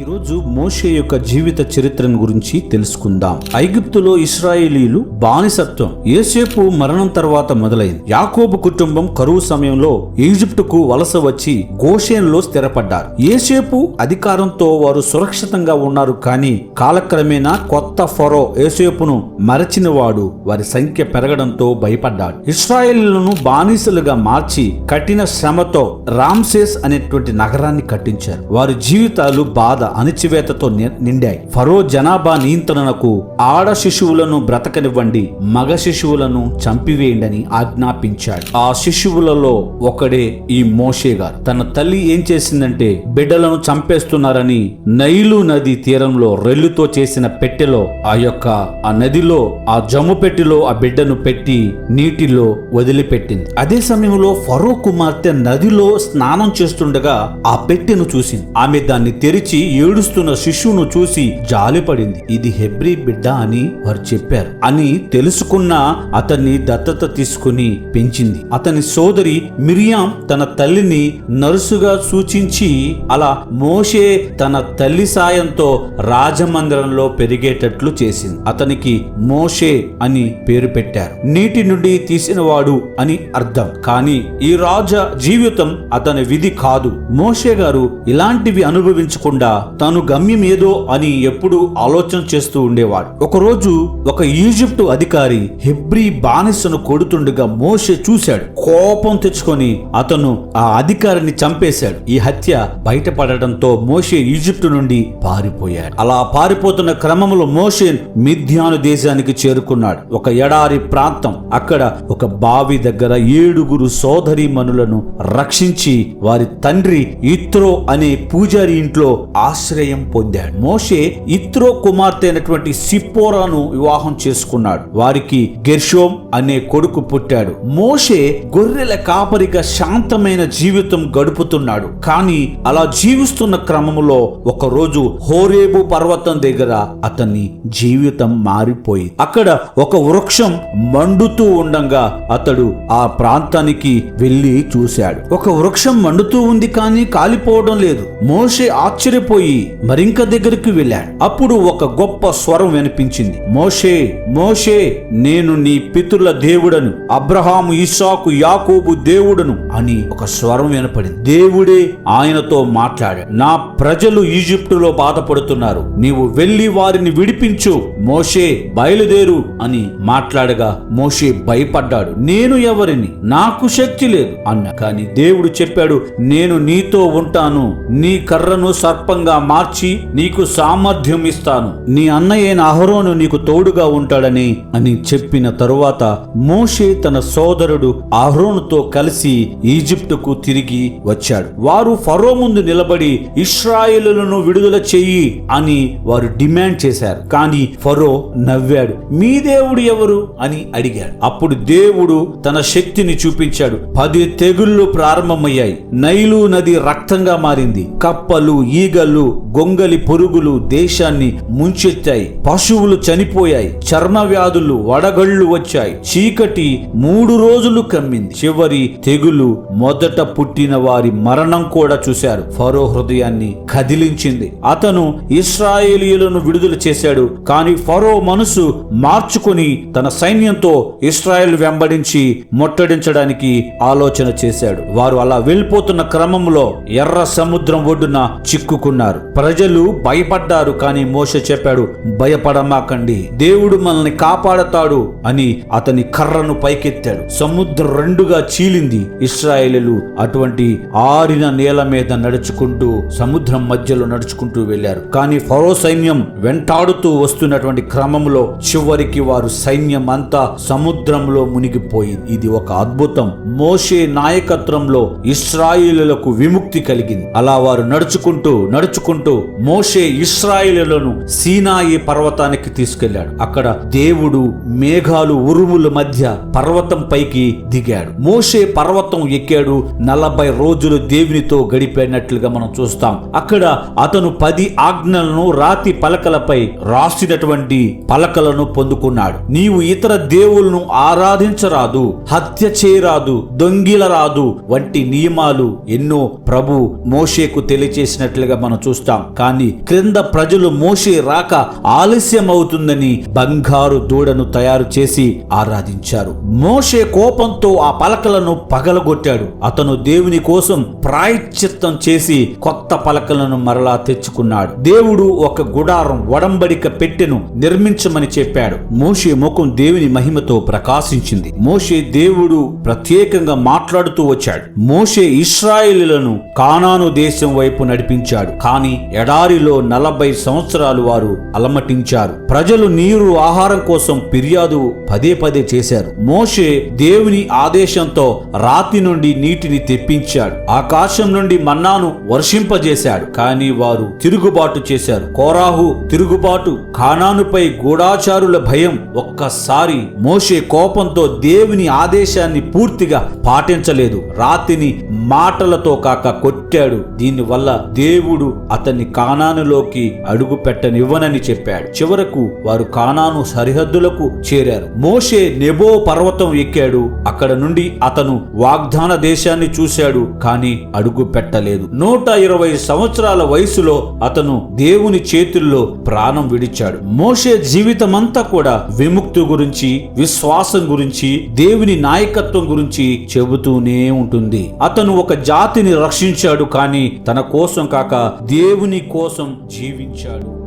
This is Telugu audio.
ఈరోజు మోషే యొక్క జీవిత చరిత్రను గురించి తెలుసుకుందాం. ఐగుప్తులో ఇస్రాయేలీలు బానిసత్వం. ఏసేపు మరణం తర్వాత మొదలైంది. యాకోబు కుటుంబం కరువు సమయంలో ఈజిప్టుకు వలస వచ్చి గోషేన్లో స్థిరపడ్డారు. ఏసేపు అధికారంతో వారు సురక్షితంగా ఉన్నారు కానీ కాలక్రమేణా కొత్త ఫరో ఏసేపును మరచినవాడు వారి సంఖ్య పెరగడంతో భయపడ్డాడు. ఇస్రాయేలీలను బానిసలుగా మార్చి కఠిన శ్రమతో రామ్సేస్ అనేటువంటి నగరాన్ని కట్టించారు. వారి జీవితాలు బాధ అణిచివేతతో నిండాయి. ఫరో జనాభా నియంత్రణకు ఆడ శిశువులను బ్రతకనివ్వండి మగ శిశువులను చంపివేయండి ఆజ్ఞాపించాడు. ఆ శిశువులలో ఒకడే ఈ మోషే గారు. తన తల్లి ఏం చేసిందంటే బిడ్డలను చంపేస్తున్నారని నైలు నది తీరంలో రెల్లుతో చేసిన పెట్టెలో ఆ యొక్క ఆ నదిలో ఆ జమ్ము పెట్టెలో ఆ బిడ్డను పెట్టి నీటిలో వదిలిపెట్టింది. అదే సమయంలో ఫరో కుమార్తె నదిలో స్నానం చేస్తుండగా ఆ పెట్టెను చూసింది. ఆమె దాన్ని తెరిచి ఏడుస్తున్న శిశువును చూసి జాలిపడింది. ఇది హెబ్రీ బిడ్డ అని వారు చెప్పారు. అని తెలుసుకున్న అతన్ని దత్తత తీసుకుని పెంచింది. అతని సోదరి మిరియాం తన తల్లిని నర్సుగా సూచించి అలా మోషే తన తల్లి సాయంతో రాజమందిరంలో పెరిగేటట్లు చేసింది. అతనికి మోషే అని పేరు పెట్టారు. నీటి నుండి తీసినవాడు అని అర్థం. కానీ ఈ రాజ జీవితం అతని విధి కాదు. మోషే గారు ఇలాంటివి అనుభవించకుండా తాను గమ్యం ఏదో అని ఎప్పుడు ఆలోచన చేస్తూ ఉండేవాడు. ఒకరోజు ఒక ఈజిప్టు అధికారి హెబ్రీ బానిసను కొడుతుండగా మోషే చూశాడు. కోపం తెచ్చుకొని అతను ఆ అధికారిని చంపేశాడు. ఈ హత్య బయటపడటంతో మోషే ఈజిప్టు నుండి పారిపోయాడు. అలా పారిపోతున్న క్రమంలో మోషే మిథ్యాను దేశానికి చేరుకున్నాడు. ఒక ఎడారి ప్రాంతం. అక్కడ ఒక బావి దగ్గర ఏడుగురు సోదరి మనులను రక్షించి వారి తండ్రి ఇత్రో అనే పూజారి ఇంట్లో ఆశ్రయం పొందాడు. మోషే ఇత్రో కుమార్తె అయినటువంటి సిప్పోరాను వివాహం చేసుకున్నాడు. వారికి గెర్షోమ్ అనే కొడుకు పుట్టాడు. మోషే గొర్రెల కాపరిగా శాంతమైన జీవితం గడుపుతున్నాడు. కానీ అలా జీవిస్తున్న క్రమంలో ఒక రోజు హోరేబు పర్వతం దగ్గర అతని జీవితం మారిపోయి అక్కడ ఒక వృక్షం మండుతూ ఉండగా అతడు ఆ ప్రాంతానికి వెళ్ళి చూశాడు. ఒక వృక్షం మండుతూ ఉంది కానీ కాలిపోవడం లేదు. మోషే వెళ్ళిపోయి మరింక దగ్గరికి వెళ్ళాడు. అప్పుడు ఒక గొప్ప స్వరం వినిపించింది. మోషే మోషే నేను నీ పితృల దేవుడను అబ్రహాము ఇసాకు యాకోబు దేవుడను అని ఒక స్వరం వినపడింది. దేవుడే ఆయనతో మాట్లాడాడు నా ప్రజలు ఈజిప్టులో బాధపడుతున్నారు. నీవు వెళ్ళి వారిని విడిపించు. మోషే బయలుదేరు అని మాట్లాడగా మోషే భయపడ్డాడు. నేను ఎవరిని? నాకు శక్తి లేదు అన్న కానీ దేవుడు చెప్పాడు నేను నీతో ఉంటాను. నీ కర్రను సర్పంగా మార్చి నీకు సామర్థ్యం ఇస్తాను. నీ అన్నయ్యైన అహరోను నీకు తోడుగా ఉంటాడని అని చెప్పిన తరువాత మోషే తన సోదరుడు అహరోనుతో కలిసి ఈజిప్టుకు తిరిగి వచ్చాడు. వారు ఫరో ముందు నిలబడి ఇస్రాయేలులను విడుదల చెయ్యి అని వారు డిమాండ్ చేశారు. కానీ ఫరో నవ్వాడు మీ దేవుడు ఎవరు? అని అడిగాడు. అప్పుడు దేవుడు తన శక్తిని చూపించాడు. పది తెగుళ్ళు ప్రారంభమయ్యాయి. నైలు నది రక్తంగా మారింది. కప్పలు ఈగలు గొంగలి పురుగులు దేశాన్ని ముంచెత్తాయి. పశువులు చనిపోయాయి. చర్మ వ్యాధులు వడగళ్ళు వచ్చాయి. చీకటి మూడు రోజులు కమ్మింది. చివరి తెగులు మొదట పుట్టిన వారి మరణం కూడా చూశారు. ఫరో హృదయాన్ని కదిలించింది. అతను ఇస్రాయేలీలను విడుదల చేశాడు. కానీ ఫరో మనసు మార్చుకుని తన సైన్యంతో ఇస్రాయెల్ వెంబడించి ముట్టడించడానికి ఆలోచన చేశాడు. వారు అలా వెళ్ళిపోతున్న క్రమంలో ఎర్ర సముద్రం ఒడ్డున చిక్కుకున్నారు. ప్రజలు భయపడ్డారు కానీ మోష చెప్పాడు భయపడమాకండి. దేవుడు మనల్ని కాపాడతాడు అని అతని కర్రను పైకెత్తాడు. సముద్రం రెండుగా చీలింది. ఇస్రాయేలీలు అటువంటి ఆరిన నేల మీద నడుచుకుంటూ సముద్రం మధ్యలో నడుచుకుంటూ వెళ్ళారు కానీ ఫరో సైన్యం వెంటాడుతూ వస్తున్నటువంటి క్రమంలో చివరికి వారు సైన్యం అంతా సముద్రంలో మునిగిపోయింది. ఇది ఒక అద్భుతం. మోషే నాయకత్వంలో ఇస్రాయిలులకు విముక్తి కలిగింది. అలా వారు నడుచుకుంటూ నడుచు నడుచుకుంటూ మోషే ఇస్రాయిలను సీనాయి పర్వతానికి తీసుకెళ్ళాడు అక్కడ దేవుడు మేఘాలు ఉరుముల మధ్య పర్వతం పైకి దిగాడు. మోషే పర్వతం ఎక్కాడు. నలభై రోజులు దేవునితో గడిపినట్లుగా మనం చూస్తాం. అక్కడ అతను పది ఆజ్ఞలను రాతి పలకలపై రాసినటువంటి పలకలను పొందుకున్నాడు. నీవు ఇతర దేవులను ఆరాధించరాదు హత్య చేయరాదు దొంగిలరాదు వంటి నియమాలు ఎన్నో ప్రభు మోషేకు తెలియచేసినట్లుగా మనం చూస్తాం. కానీ క్రింద ప్రజలు మోషే రాక ఆలస్యం అవుతుందని బంగారు దూడను తయారు చేసి ఆరాధించారు. మోషే కోపంతో ఆ పలకలను పగలగొట్టాడు. అతను దేవుని కోసం ప్రాయశ్చిత్తం చేసి కొత్త పలకలను మరలా తెచ్చుకున్నాడు. దేవుడు ఒక గుడారం వడంబడిక పెట్టెను నిర్మించమని చెప్పాడు. మోషే ముఖం దేవుని మహిమతో ప్రకాశించింది. మోషే దేవుడు ప్రత్యేకంగా మాట్లాడుతూ వచ్చాడు. మోషే ఇస్రాయేలులను కానాను దేశం వైపు నడిపించాడు. కానీ ఎడారిలో నలభై సంవత్సరాలు వారు అలమటించారు. ప్రజలు నీరు ఆహారం కోసం ఫిర్యాదు పదే పదే చేశారు. మోషే దేవుని ఆదేశంతో రాతి నుండి నీటిని తెప్పించాడు. ఆకాశం నుండి మన్నాను వర్షింపజేశాడు. కానీ వారు తిరుగుబాటు చేశారు. కోరాహు తిరుగుబాటు కానానుపై గూఢాచారుల భయం ఒక్కసారి మోషే కోపంతో దేవుని ఆదేశాన్ని పూర్తిగా పాటించలేదు. రాతిని మాటలతో కాక కొట్టాడు. దీనివల్ల దేవుడు అతన్ని కానానులోకి అడుగు పెట్టనివ్వనని చెప్పాడు. చివరకు వారు కానాను సరిహద్దులకు చేరారు. మోషే నెబో పర్వతం ఎక్కాడు. అక్కడ నుండి అతను వాగ్దాన దేశాన్ని చూశాడు కానీ అడుగు పెట్టలేదు. నూట ఇరవై సంవత్సరాల వయసులో అతను దేవుని చేతుల్లో ప్రాణం విడిచాడు. మోషే జీవితమంతా కూడా విముక్తి గురించి విశ్వాసం గురించి దేవుని నాయకత్వం గురించి చెబుతూనే ఉంటుంది. అతను ఒక జాతిని రక్షించాడు కానీ తన కోసం కాక దేవుని కోసం జీవించాడు.